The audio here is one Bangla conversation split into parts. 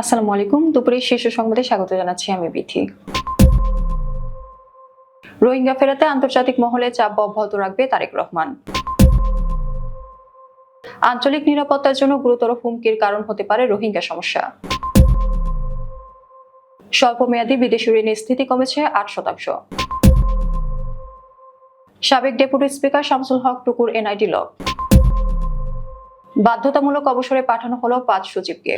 আসসালামু আলাইকুম। দুপুরের শীর্ষ সংবাদে স্বাগত জানাচ্ছি আমি বিথি। রোহিঙ্গা ফেরাতে আন্তর্জাতিক মহলে চাপ অব্যাহত রাখবে তারেক রহমান। আঞ্চলিক নিরাপত্তার জন্য গুরুতর হুমকির কারণ হতে পারে রোহিঙ্গা সমস্যা। স্বল্পমেয়াদী বিদেশি ঋণের স্থিতি কমেছে আট শতাংশ। সাবেক ডেপুটি স্পিকার শামসুল হক টুকুর এনআইডি লক। বাধ্যতামূলক অবসরে পাঠানো হলো পাঁচ সচিবকে।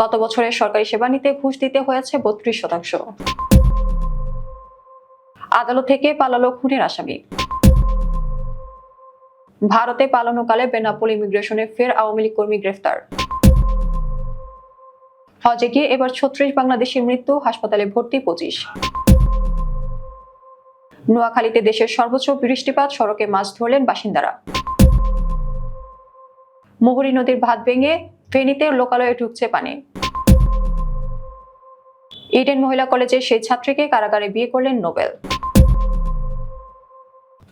গত বছরের সরকারি সেবা নিতে ঘুষ দিতে হয়েছে বত্রিশ শতাংশ। আদালত থেকে পালালো খুনের আসামি। ভারতে পালানোকালে বেনাপোল ইমিগ্রেশনে ফের আওয়ামী লীগ কর্মী গ্রেফতার। হজে গিয়ে এবার ছত্রিশ বাংলাদেশের মৃত্যু, হাসপাতালে ভর্তি পঁচিশ। নোয়াখালীতে দেশের সর্বোচ্চ বৃষ্টিপাত, সড়কে মাছ ধরলেন বাসিন্দারা। মুহুরী নদীর ভাত ভেঙে ফেনীতে লোকালয়ে ঢুকছে পানি। ইডেন মহিলা কলেজের সেই ছাত্রীকে কারাগারে বিয়ে করলেন নোবেল।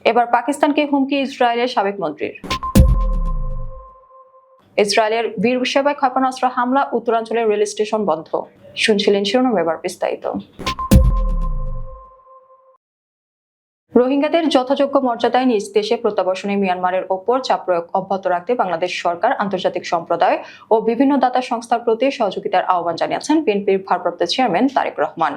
এবার পাকিস্তানকে হুমকি ইসরায়েলের সাবেক মন্ত্রীর। ইসরায়েলের বীর সেবায় ক্ষেপণাস্ত্র হামলা উত্তরাঞ্চলের রেল স্টেশন বন্ধ। শুনছিলেন শিরোনাম এবার বিস্তারিত। রোহিঙ্গাদের যথাযোগ্য মর্যাদায় নিজ দেশে প্রত্যাবর্ষণে মিয়ানমারের ওপর চাপ প্রয়োগ অব্যাহত রাখতে বাংলাদেশ সরকার, আন্তর্জাতিক সম্প্রদায় ও বিভিন্ন দাতা সংস্থার প্রতি সহযোগিতার আহ্বান জানিয়েছেন বিএনপির ভারপ্রাপ্ত চেয়ারম্যান তারেক রহমান।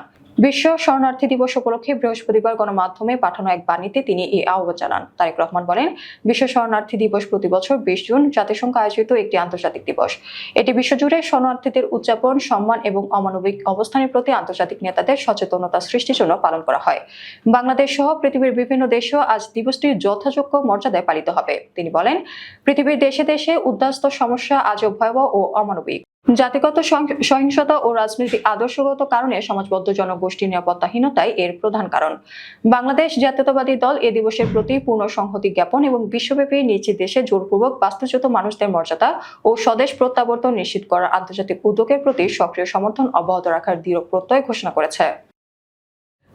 বিশ্ব শরণার্থী দিবস উপলক্ষে বৃহস্পতিবার গণমাধ্যমে পাঠানো এক বাণীতে তিনি এই আহ্বান জানান। তারেক রহমান বলেন, বিশ্ব শরণার্থী দিবস প্রতি বছর বিশ জুন জাতিসংঘ আয়োজিত একটি আন্তর্জাতিক দিবস। এটি বিশ্বজুড়ে শরণার্থীদের উদযাপন, সম্মান এবং অমানবিক অবস্থানের প্রতি আন্তর্জাতিক নেতাদের সচেতনতা সৃষ্টির জন্য পালন করা হয়। বাংলাদেশ সহ পৃথিবীর বিভিন্ন দেশেও আজ দিবসটি যথাযোগ্য মর্যাদায় পালিত হবে। তিনি বলেন, পৃথিবীর দেশে দেশে উদ্বাস্ত সমস্যা আজও ভয়াবহ ও অমানবিক। জাতিগত সহিংসতা ও রাজনৈতিক আদর্শগত কারণে সমাজবদ্ধ জনগোষ্ঠীর নিরাপত্তাহীনতাই এর প্রধান কারণ। বাংলাদেশ জাতীয়তাবাদী দল এ দিবসের প্রতি পূর্ণ সংহতি জ্ঞাপন এবং বিশ্বব্যাপী নিজ দেশে জোরপূর্বক বাস্তুচ্যুত মানুষদের মর্যাদা ও স্বদেশ প্রত্যাবর্তন নিশ্চিত করার আন্তর্জাতিক উদ্যোগের প্রতি সক্রিয় সমর্থন অব্যাহত রাখার দৃঢ় প্রত্যয় ঘোষণা করেছে।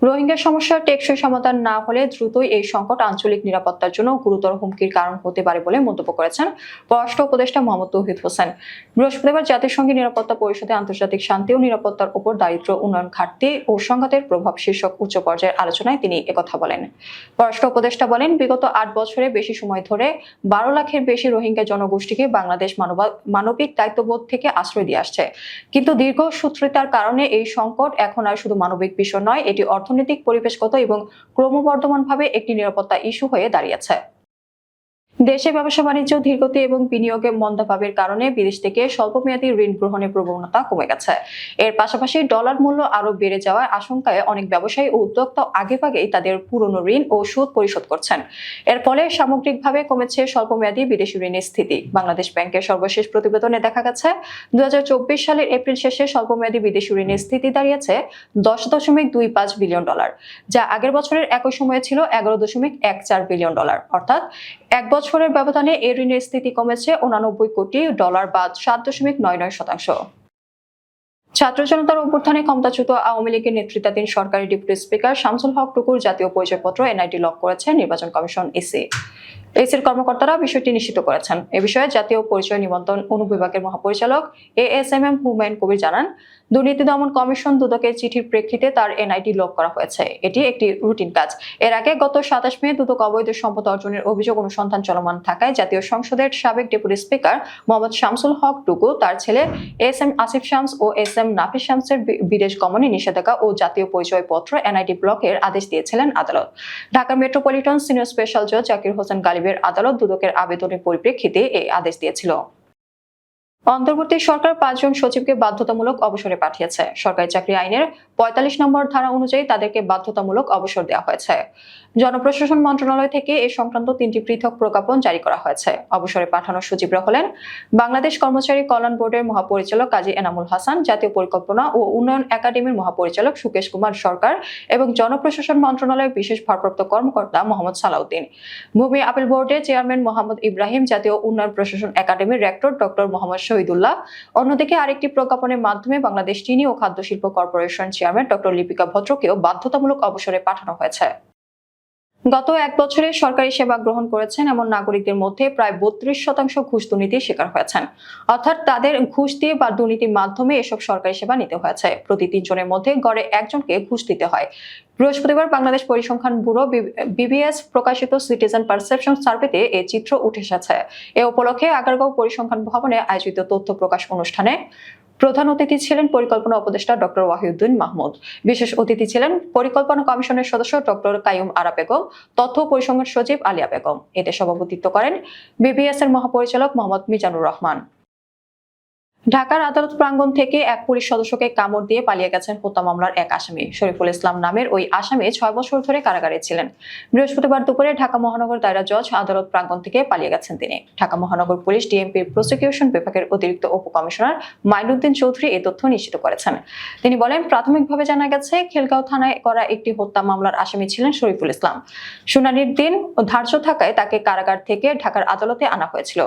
রোহিঙ্গা সমস্যার টেকসই সমাধান না হলে দ্রুতই এই সংকট আঞ্চলিক নিরাপত্তার জন্য গুরুতর হুমকির কারণ হতে পারে বলে মন্তব্য করেছেন পররাষ্ট্র উপদেষ্টা মোহাম্মদ তৌহিদ হোসেন। বৃহস্পতিবার জাতিসংঘের নিরাপত্তা পরিষদে আন্তর্জাতিক শান্তি ও নিরাপত্তার উপর দারিদ্র উন্নয়ন ঘাটতি ও সংঘাতের প্রভাব শীর্ষক উচ্চ পর্যায়ের আলোচনায় তিনি একথা বলেন। পররাষ্ট্র উপদেষ্টা বলেন, বিগত আট বছরে বেশি সময় ধরে বারো লাখের বেশি রোহিঙ্গা জনগোষ্ঠীকে বাংলাদেশ মানবা- মানবিক দায়িত্ববোধ থেকে আশ্রয় দিয়ে আসছে। কিন্তু দীর্ঘ সূত্রিতার কারণে এই সংকট এখন আর শুধু মানবিক বিষয় নয়, এটি অর্থনৈতিক পরিবেশগত এবং ক্রমবর্ধমানভাবে একটি নিরাপত্তা ইস্যু হয়ে দাঁড়িয়েছে। দেশে ব্যবসা বাণিজ্য, ধীরগতি এবং বিনিয়োগে মন্দাভাবের কারণে বিদেশ থেকে স্বল্পমেয়াদী ঋণ গ্রহণের প্রবণতা কমে গেছে। এর পাশাপাশি ডলার মূল্য আরও বেড়ে যাওয়ার আশঙ্কায় অনেক ব্যবসায়ী ও উদ্যোক্তা আগেভাগেই তাদের পুরনো ঋণ ও সুদ পরিশোধ করছেন। এর ফলে সামগ্রিকভাবে কমেছে স্বল্পমেয়াদী বিদেশি ঋণের স্থিতি। বাংলাদেশ ব্যাংকের সর্বশেষ প্রতিবেদনে দেখা গেছে দুই হাজার চব্বিশ সালের এপ্রিল শেষে স্বল্পমেয়াদী বিদেশি ঋণের স্থিতি দাঁড়িয়েছে দশ দশমিক দুই পাঁচ বিলিয়ন ডলার, যা আগের বছরের একই সময়ে ছিল এগারো দশমিক এক চার বিলিয়ন ডলার। অর্থাৎ এক বছরের ব্যবধানে এ ঋণের স্থিতি কমেছে উনানব্বই কোটি ডলার বাদ সাত দশমিক নয় নয় শতাংশ। ছাত্র জনতার অভ্যুত্থানে ক্ষমতাচ্যুত আওয়ামী লীগের নেতৃত্বাধীন সরকারি ডেপুটি স্পিকার শামসুল হক টুকুর জাতীয় পরিচয়পত্র এনআইটি লক করেছে নির্বাচন কমিশন এসি এসির কর্মকর্তারা বিষয়টি নিশ্চিত করেছেন। এ বিষয়ে জাতীয় পরিচয় নিবন্ধন অনুবিভাগের মহাপরিচালক A S M M Humayun Kabir জানান, দুর্নীতি দমন কমিশন দুদকের চিঠির প্রেক্ষিতে তার এনআইটি লক করা হয়েছে। এটি একটি রুটিন কাজ। এর আগে গত সাতাশ মে দুদক অবৈধ সম্পদ অর্জনের অভিযোগ অনুসন্ধান চলমান থাকায় জাতীয় সংসদের সাবেক ডেপুটি স্পিকার মোহাম্মদ শামসুল হক টুকু, তার ছেলে এস এম আসিফ শামস ও এস এম নাফিস শামসের বিদেশ গমনে নিষেধাজ্ঞা ও জাতীয় পরিচয়পত্র এনআইটি ব্লকের আদেশ দিয়েছিলেন আদালত। ঢাকা মেট্রোপলিটন সিনিয়র স্পেশাল জজ জাকির হোসেন গালিবের আদালত দুদকের আবেদনের পরিপ্রেক্ষিতে এই আদেশ দিয়েছিল। অন্তর্বর্তী সরকার পাঁচজন সচিবকে বাধ্যতামূলক অবসরে পাঠিয়েছে। সরকারি চাকরি আইনের পঁয়তাল্লিশ নম্বর ধারা অনুযায়ী তাদেরকে বাধ্যতামূলক অবসর দেওয়া হয়েছে। জনপ্রশাসন মন্ত্রণালয় থেকে এ সংক্রান্ত তিনটি পৃথক প্রজ্ঞাপন জারি করা হয়েছে। অবসরে পাঠানো সচিবরা হলেন বাংলাদেশ কর্মচারী কল্যাণ বোর্ডের মহাপরিচালক কাজী এনামুল হাসান, জাতীয় পরিকল্পনা ও উন্নয়ন একাডেমির মহাপরিচালক সুকেশ কুমার সরকার এবং জনপ্রশাসন মন্ত্রণালয়ের বিশেষ ভারপ্রাপ্ত কর্মকর্তা মোহাম্মদ সালাউদ্দিন। ভূমি আপিল বোর্ডের চেয়ারম্যান মোহাম্মদ ইব্রাহিম, জাতীয় উন্নয়ন প্রশাসন একাডেমির রেক্টর ডক্টর মোহাম্মদ শহীদুল্লাহ। অন্যদিকে আরেকটি প্রজ্ঞাপনের মাধ্যমে বাংলাদেশ চিনি ও খাদ্য শিল্প কর্পোরেশন চেয়ারম্যান ডক্টর লিপিকা ভদ্রকেও বাধ্যতামূলক অবসরে পাঠানো হয়েছে। গত এক বছরে সরকারি সেবা গ্রহণ করেছেন এমন নাগরিকদের মধ্যে প্রায় বত্রিশ শতাংশ ঘুষ দুর্নীতির শিকার হয়েছেন। অর্থাৎ তাদের ঘুষ দিয়ে বা দুর্নীতির মাধ্যমে এসব সরকারি সেবা নিতে হয়েছে। প্রতি তিনজনের মধ্যে গড়ে একজনকে ঘুষ দিতে হয়। বৃহস্পতিবার বাংলাদেশ পরিসংখ্যান ব্যুরো বিবিএস প্রকাশিত সিটিজেন পারসেপশন সার্ভেতে এই চিত্র উঠে এসেছে। এ উপলক্ষে আগারগাঁও পরিসংখ্যান ভবনে আয়োজিত তথ্য প্রকাশ অনুষ্ঠানে প্রধান অতিথি ছিলেন পরিকল্পনা উপদেষ্টা ডক্টর ওয়াহিউদ্দিন মাহমুদ। বিশেষ অতিথি ছিলেন পরিকল্পনা কমিশনের সদস্য ডক্টর কাইম আরা বেগম, তথ্য পরিসংখ্যান সচিব আলিয়া বেগম। এতে সভাপতিত্ব করেন বিবিএস এর মহাপরিচালক মোহাম্মদ মিজানুর রহমান। ঢাকার আদালত প্রাঙ্গণ থেকে এক পুলিশ সদস্যকে কামড় দিয়ে পালিয়ে গেছেন হত্যা মামলার এক আসামি। শরীফুল ইসলাম নামের ওই আসামি ছয় বছর ধরে কারাগারে ছিলেন। বৃহস্পতিবার দুপুরে ঢাকা মহানগর দায়রা জজ আদালত প্রাঙ্গণ থেকে পালিয়ে গেছেন তিনি। ঢাকা মহানগর পুলিশ ডিএমপির প্রসিকিউশন বিভাগের অতিরিক্ত উপকমিশনার মাইনুদ্দিন চৌধুরী এই তথ্য নিশ্চিত করেছেন। তিনি বলেন, প্রাথমিকভাবে জানা গেছে, খেলগাঁও থানায় করা একটি হত্যা মামলার আসামি ছিলেন শরীফুল ইসলাম। শুনানির দিন ধার্য থাকায় তাকে কারাগার থেকে ঢাকার আদালতে আনা হয়েছিল।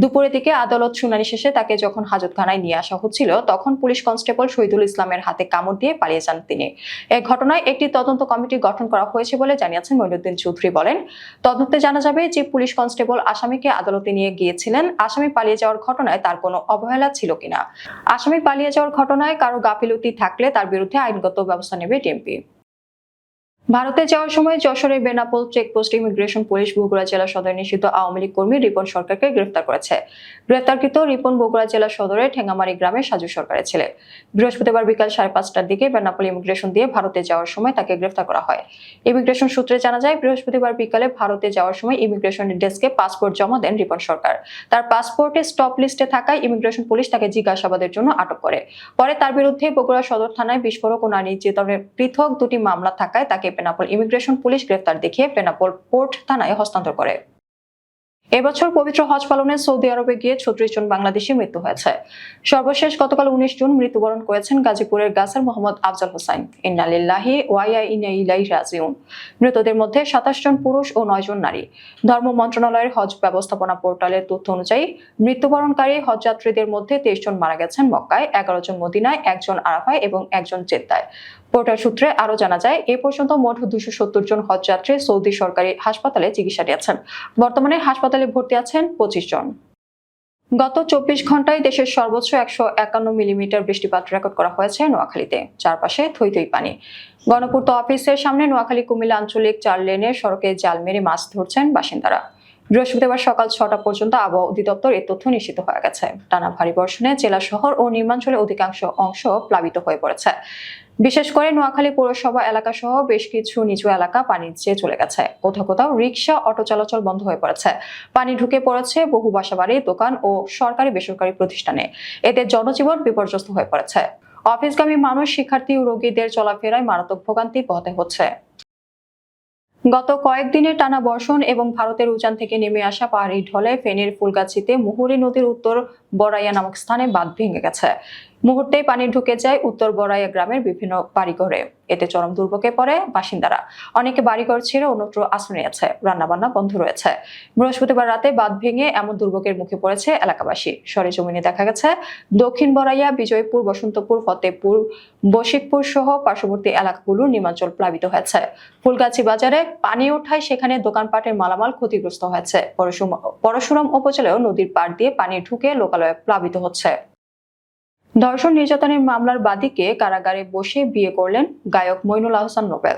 দুপুরের দিকে আদালত শুনানি শেষে তাকে যখন হাজতখানায় নিয়ে আসা হচ্ছিল, তখন পুলিশ কনস্টেবল শহীদুল ইসলামের হাতে কামড় দিয়ে পালিয়ে যান তিনি। এ ঘটনায় একটি তদন্ত কমিটি গঠন করা হয়েছে বলে জানিয়েছেন মইনুদ্দিন চৌধুরী বলেন, তদন্তে জানা যাবে যে পুলিশ কনস্টেবল আসামিকে আদালতে নিয়ে গিয়েছিলেন, আসামি পালিয়ে যাওয়ার ঘটনায় তার কোনো অবহেলা ছিল কিনা। আসামি পালিয়ে যাওয়ার ঘটনায় কারও গাফিলতি থাকলে তার বিরুদ্ধে আইনগত ব্যবস্থা নেবে ডিএমপি। ভারতে যাওয়ার সময় যশোরের Benapole check post immigration police Bogura জেলা সদরে নিষিদ্ধ আওয়ামী লীগ কর্মী রিপন সরকারকে গ্রেফতার করেছে। গ্রেফতারকৃত রিপন বগুড়া জেলা সদরে ঠেঙ্গামারি গ্রামের সাজু সরকারের ছেলে। বৃহস্পতিবার বিকাল সাড়ে পাঁচটার দিকে বেনাপোল ইমিগ্রেশন দিয়ে ভারতে যাওয়ার সময় তাকে গ্রেফতার করা হয়। ইমিগ্রেশন সূত্রে জানা যায়, বৃহস্পতিবার বিকালে ভারতে যাওয়ার সময় ইমিগ্রেশন ডেস্কে পাসপোর্ট জমা দেন রিপন সরকার। তার পাসপোর্টে স্টপ লিস্টে থাকায় ইমিগ্রেশন পুলিশ তাকে জিজ্ঞাসাবাদের জন্য আটক করে। পরে তার বিরুদ্ধে বগুড়া সদর থানায় বিস্ফোরক ও নারী নির্যাতনের পৃথক দুটি মামলা থাকায় তাকে পেনাপোল ইমিগ্রেশন পুলিশ গ্রেফতার দেখিয়ে পেনাপোল পোর্ট থানায় হস্তান্তর করে। এবছর পবিত্র হজ পালনে সৌদি আরবে গিয়ে ছত্রিশ জন বাংলাদেশি মৃত্যু হয়েছে। সর্বশেষ গতকাল উনিশ জুন মৃত্যুবরণ করেছেন গাজীপুরের গাছার মোহাম্মদ আফজাল হোসাইন। ইন্নালিল্লাহি ওয়াইয়া ইনাইলাই রাজিউন। মৃতদের মধ্যে সাতাশ জন পুরুষ ও নয় জন নারী। ধর্ম মন্ত্রণালয়ের হজ ব্যবস্থাপনা পোর্টালের তথ্য অনুযায়ী, মৃত্যুবরণকারী হজযাত্রীদের মধ্যে তেইশ জন মারা গেছেন মক্কায়, এগারো জন মদিনায়, একজন আরাফায় এবং একজন জেদ্দায়। পোর্টাল সূত্রে আরও জানা যায়, এ পর্যন্ত মোট দুশো সত্তর জন হজযাত্রী সৌদি সরকারি হাসপাতালে চিকিৎসা নিয়েছেন। বর্তমানে হাসপাতালে ভর্তি আছেন পঁচিশ জন। গত চব্বিশ ঘন্টায় দেশের সর্বোচ্চ একশো একান্ন মিলিমিটার বৃষ্টিপাত রেকর্ড করা হয়েছে নোয়াখালীতে, চারপাশে থই থই পানি। গণপূর্ত অফিসের সামনে নোয়াখালী কুমিল্লা আঞ্চলিক চার লেনের সড়কে জাল মেরে মাছ ধরছেন বাসিন্দারা। বৃহস্পতিবার সকাল ছটা পর্যন্ত আবহাওয়া অধিদপ্তর এ তথ্য নিশ্চিত হয়ে গেছে। টানা ভারী বর্ষণে জেলা শহর ও নির্মাঞ্চলের অধিকাংশ অংশ প্লাবিত হয়ে পড়েছে। বিশেষ করে নোয়াখালী পৌরসভা এলাকা সহ বেশ কিছু নিচু এলাকা পানির চেয়ে চলে গেছে। কোথাও কোথাও রিক্সা অটো চলাচল বন্ধ হয়ে পড়েছে। পানি ঢুকে পড়েছে বহু বাসাবাড়ি, দোকান ও সরকারি বেসরকারি প্রতিষ্ঠানে। এতে জনজীবন বিপর্যস্ত হয়ে পড়েছে। অফিসগামী মানুষ, শিক্ষার্থী ও রোগীদের চলাফেরায় মারাত্মক ভোগান্তি পোহাতে হচ্ছে। গত কয়েকদিনের টানা বর্ষণ এবং ভারতের উজান থেকে নেমে আসা পাহাড়ি ঢলে ফেনের ফুলগাছিতে মুহুরী নদীর উত্তর বড়াইয়া নামক স্থানে বাঁধ ভেঙে গেছে। মুহূর্তেই পানি ঢুকে যায় উত্তর বড়াইয়া গ্রামের বিভিন্ন বাড়িঘরে। এতে চরম দুর্ভোগে পড়ে বাসিন্দারা। অনেকে বাড়িঘর ছেড়ে অন্যত্র আশ্রয় নিয়েছে। রান্নাবান্না বন্ধ রয়েছে। বৃহস্পতিবার রাতে বাঁধ ভেঙে এমন দুর্ভোগের মুখে পড়েছে এলাকাবাসী। সরেজমিনে দেখা গেছে, দক্ষিণ বড়াইয়া, বিজয়পুর, বসন্তপুর, ফতেপুর, বশিকপুর সহ পার্শ্ববর্তী এলাকাগুলোর নির্মাঞ্চল প্লাবিত হয়েছে। ফুলগাছি বাজারে পানি ওঠায় সেখানে দোকানপাটের মালামাল ক্ষতিগ্রস্ত হয়েছে। পরশুরাম উপজেলায় নদীর পাড় দিয়ে পানি ঢুকে লোকালয়ে প্লাবিত হচ্ছে। ধর্ষণ নির্যাতনের মামলার বাদীকে কারাগারে বসে বিয়ে করলেন গায়ক মইনুল আহসান নোবেল।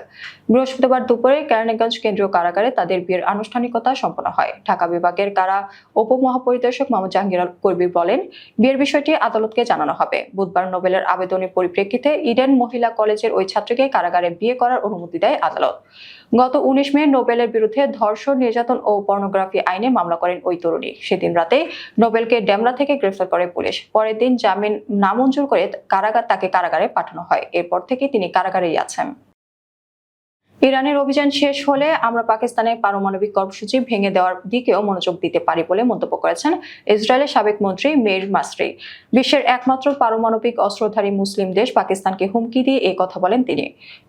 বৃহস্পতিবার দুপুরে কেরানীগঞ্জ কেন্দ্রীয় কারাগারে তাদের বিয়ের আনুষ্ঠানিকতা সম্পন্ন হয়। ঢাকা বিভাগের কারা উপমহাপরিদর্শক মোহাম্মদ জাহাঙ্গীর কবির বলেন, বিয়ের বিষয়টি আদালতকে জানানো হবে। বুধবার নোবেলের আবেদনের পরিপ্রেক্ষিতে ইডেন মহিলা কলেজের ওই ছাত্রীকে কারাগারে বিয়ে করার অনুমতি দেয় আদালত। গত উনিশ মে নোবেলের বিরুদ্ধে ধর্ষণ, নির্যাতন ও পর্নোগ্রাফি আইনে মামলা করেন ওই তরুণী। সেদিন রাতে নোবেলকে ডেমরা থেকে গ্রেফতার করে পুলিশ। পরের দিন জামিন নামঞ্জুর করে কারাগার তাকে কারাগারে পাঠানো হয়। এরপর থেকে তিনি কারাগারেই আছেন। ইরানের অভিযান শেষ হলে আমরা পাকিস্তানের পারমাণবিক কর্মসূচি ভেঙে দেওয়ার দিকেও মনোযোগ দিতে পারি বলে মন্তব্য করেছেন ইসরায়েলের সাবেক মন্ত্রী মের মাসরি। বিশ্বের একমাত্র পারমাণবিক অস্ত্রধারী মুসলিম দেশ পাকিস্তানকে হুমকি দিয়ে এই কথা বলেন তিনি।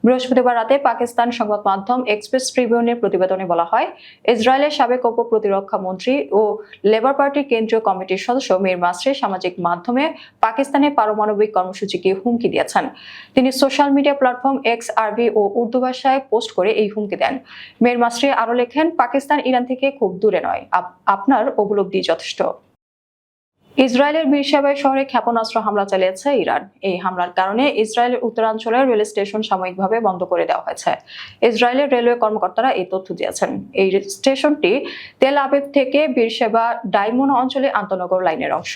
বৃহস্পতিবার রাতে পাকিস্তান সংবাদ মাধ্যম এক্সপ্রেস ট্রিবিউনের প্রতিবেদনে বলা হয়, ইসরায়েলের সাবেক উপ প্রতিরক্ষা মন্ত্রী ও লেবার পার্টির কেন্দ্রীয় কমিটির সদস্য মীর মাসরি সামাজিক মাধ্যমে পাকিস্তানের পারমাণবিক কর্মসূচিকে হুমকি দিয়েছেন। তিনি সোশ্যাল মিডিয়া প্ল্যাটফর্ম এক্স আরবি ও উর্দু ভাষায় পোস্ট করে এই হুমকি দেন। মেয়ের মাস্ট্রি আরও লেখেন, পাকিস্তান ইরান থেকে খুব দূরে নয়। আপনার উপলব্ধি যথেষ্ট। ইসরায়েলের বীরসাবাই শহরে ক্ষেপণাস্ত্র হামলা চালিয়েছে ইরান। এই হামলার কারণে ইসরায়েলের উত্তরাঞ্চলের রেল স্টেশন সাময়িকভাবে বন্ধ করে দেওয়া হয়েছে। ইসরায়েলের রেলওয়ে কর্মকর্তারা এই তথ্য দিয়েছেন। এই স্টেশনটি তেল আবিব থেকে বীরসেবা ডাইমোন অঞ্চলে আন্তনগর লাইনের অংশ।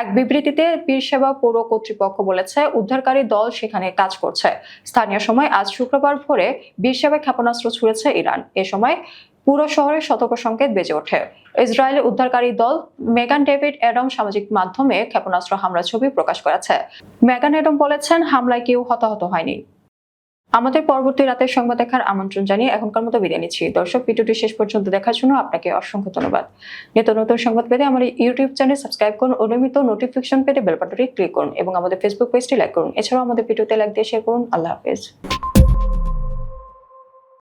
এক বিবৃতিতে বীরসেবা পৌর কর্তৃপক্ষ বলেছে, উদ্ধারকারী দল সেখানে কাজ করছে। স্থানীয় সময় আজ শুক্রবার ভোরে বীরসেবা ক্ষেপণাস্ত্র ছুড়েছে ইরান। এ সময় পুরো শহরে সতর্ক সংকেত বেজে ওঠে। ইসরায়েলের উদ্ধারকারী দল মেগান ডেভিড এডম সামাজিক মাধ্যমে ক্ষেপণাস্ত্র হামলার ছবি প্রকাশ করেছে। মেগান এডম বলেছেন, হামলায় কেউ হতাহত হয়নি। আমাদের পরবর্তী রাতের সংবাদ দেখার আমন্ত্রণ জানিয়ে এখনকার মতো বিদায় নিচ্ছি। দর্শক, ভিডিওটি শেষ পর্যন্ত দেখার জন্য আপনাকে অসংখ্য ধন্যবাদ। নিত্য নতুন সংবাদ পেতে আমার ইউটিউব চ্যানেল সাবস্ক্রাইব করুন ও নিয়মিত নোটিফিকেশন পেতে বেল বাটনটি ক্লিক করুন এবং আমাদের ফেসবুক পেজটি লাইক করুন। এছাড়াও আমাদের ভিডিওতে লাইক দিয়ে শেয়ার করুন। আল্লাহ হাফেজ।